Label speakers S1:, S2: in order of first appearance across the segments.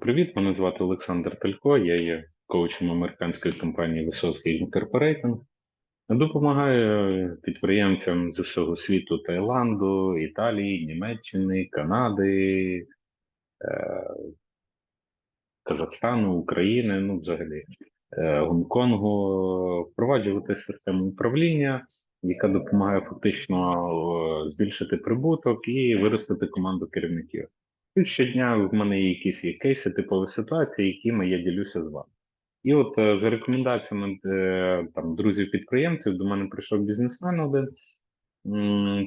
S1: Привіт, мене звати Олександр Талько. Я є коучем американської компанії Висоцький Incorporated. Допомагаю підприємцям з усього світу Таїланду, Італії, Німеччини, Канади, е, Казахстану, України, ну взагалі е, Гонконгу, впроваджувати систему управління, яка допомагає фактично е, збільшити прибуток і виростити команду керівників. Щодня в мене є якісь є кейси, типові ситуації, якими я ділюся з вами. І от е, за рекомендаціями е, там друзів-підприємців до мене прийшов бізнесмен один,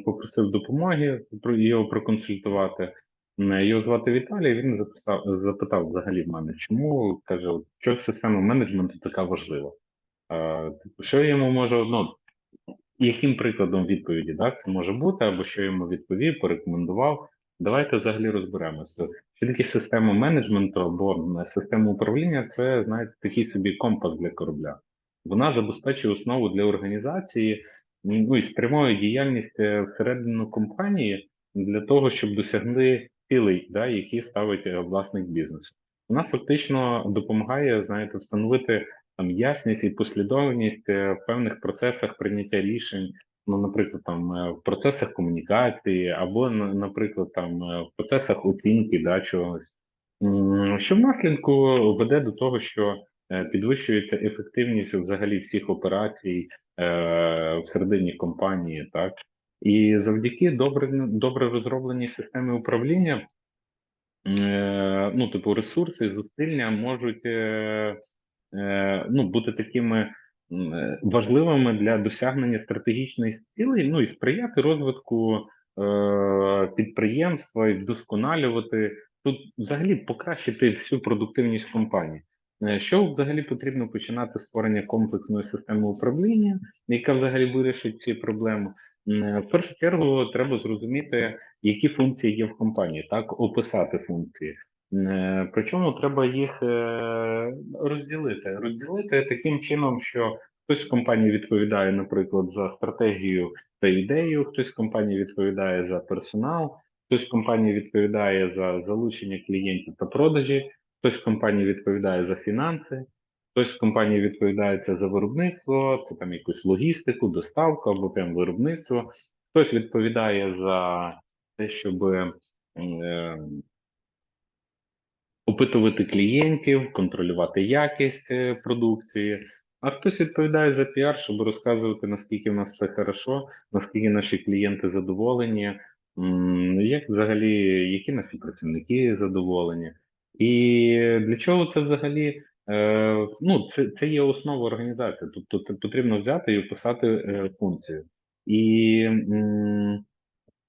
S1: попросив допомоги його проконсультувати. Його звати Віталій. Він записав, запитав взагалі в мене, чому каже, що система менеджменту така важлива. Е, що я йому можу, ну, яким прикладом відповіді так, це може бути, або що йому відповів, порекомендував. Давайте взагалі розберемося. Що таке система менеджменту або е, система управління це, знаєте, такий собі компас для корабля. Вона забезпечує основу для організації, ну і спрямує діяльність е, всередину компанії для того, щоб досягти цілей, да, які ставить е, власник бізнесу. Вона фактично допомагає, знаєте, встановити там ясність і послідовність в певних процесах прийняття рішень. Ну, наприклад, там е, в процесах комунікації, або, наприклад, там е, в процесах оцінки да, чогось, що в наслідку веде до того, що е, підвищується ефективність взагалі всіх операцій е, всередині компанії, так? І завдяки добре добре розробленій системі управління, е, ну, типу, ресурси, зусилля можуть е, ну, бути такими важливими для досягнення стратегічної цілей, ну і сприяти розвитку е, підприємства і вдосконалювати тут взагалі покращити всю продуктивність компанії. Е, Що взагалі потрібно починати створення комплексної системи управління, яка взагалі вирішить ці проблеми? Е, В першу чергу треба зрозуміти, які функції є в компанії, так описати функції. Е, Причому треба їх е, розділити. Розділити таким чином, що хтось в компанії відповідає, наприклад, за стратегію та ідею, хтось в компанії відповідає за персонал, хтось в компанії відповідає за залучення клієнтів та продажі, хтось в компанії відповідає за фінанси, хтось в компанії відповідає за виробництво, це там якусь логістику, доставку або прям виробництво, хтось відповідає за те, щоб. Опитувати клієнтів, контролювати якість е, продукції. А хтось відповідає за піар, щоб розказувати, наскільки в нас все хорошо, наскільки наші клієнти задоволені, як взагалі, які наші працівники задоволені. І для чого це взагалі? Е, ну, це, це є основа організації. Тобто потрібно взяти і описати е, функцію. І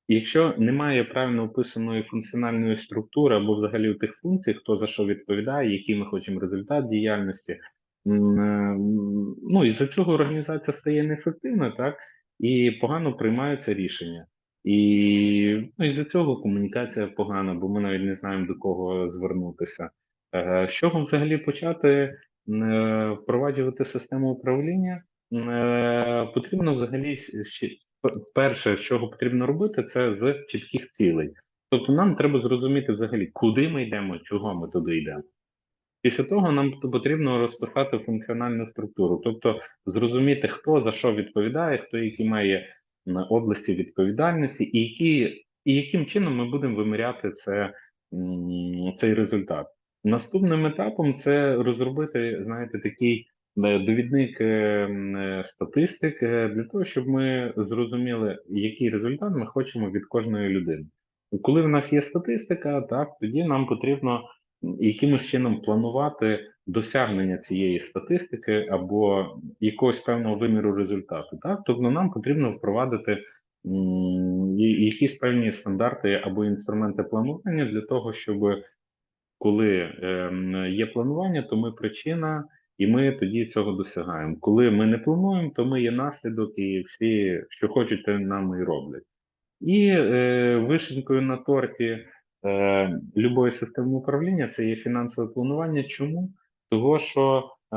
S1: Якщо немає правильно описаної функціональної структури або взагалі тих функцій, хто за що відповідає, який ми хочемо результат діяльності, е, ну і за цього організація стає неефективною, так і погано приймаються рішення. І ну, і за цього комунікація погана, бо ми навіть не знаємо до кого звернутися. Е, З чого взагалі почати е, впроваджувати систему управління? Е, Потрібно взагалі Перше, чого потрібно робити, це з чітких цілей. Тобто нам треба зрозуміти взагалі, куди ми йдемо, чого ми туди йдемо. Після того нам потрібно розписати функціональну структуру, тобто зрозуміти, хто за що відповідає, хто які має області відповідальності, і які, і яким чином ми будемо виміряти це, цей результат. Наступним етапом це розробити, знаєте, такий довідник е, е, статистик е, для того, щоб ми зрозуміли, який результат ми хочемо від кожної людини. Коли в нас є статистика, так тоді нам потрібно якимось чином планувати досягнення цієї статистики або якогось певного виміру результату. Так, тобто нам потрібно впровадити якісь певні стандарти або інструменти планування для того, щоб коли ем, є планування, то ми причина, і ми тоді цього досягаємо. Коли ми не плануємо, то ми є наслідок, і всі, що хочуть, нам і роблять. І е, вишенькою на торті е, любої системи управління це є фінансове планування. Чому? Того, що е,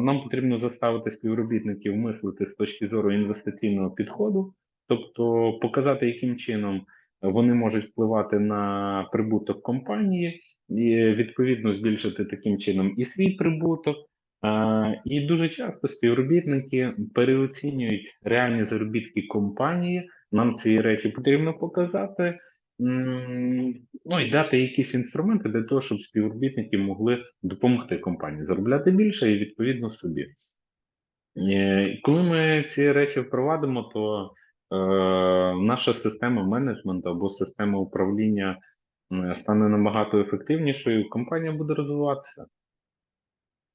S1: нам потрібно заставити співробітників мислити з точки зору інвестиційного підходу, тобто показати, яким чином вони можуть впливати на прибуток компанії і відповідно збільшити таким чином і свій прибуток. Е, І дуже часто співробітники переоцінюють реальні заробітки компанії. Нам ці речі потрібно показати. Ну і дати якісь інструменти для того, щоб співробітники могли допомогти компанії заробляти більше і відповідно собі. Е, Коли ми ці речі впровадимо, то е, наша система менеджменту або система управління стане набагато ефективнішою, компанія буде розвиватися.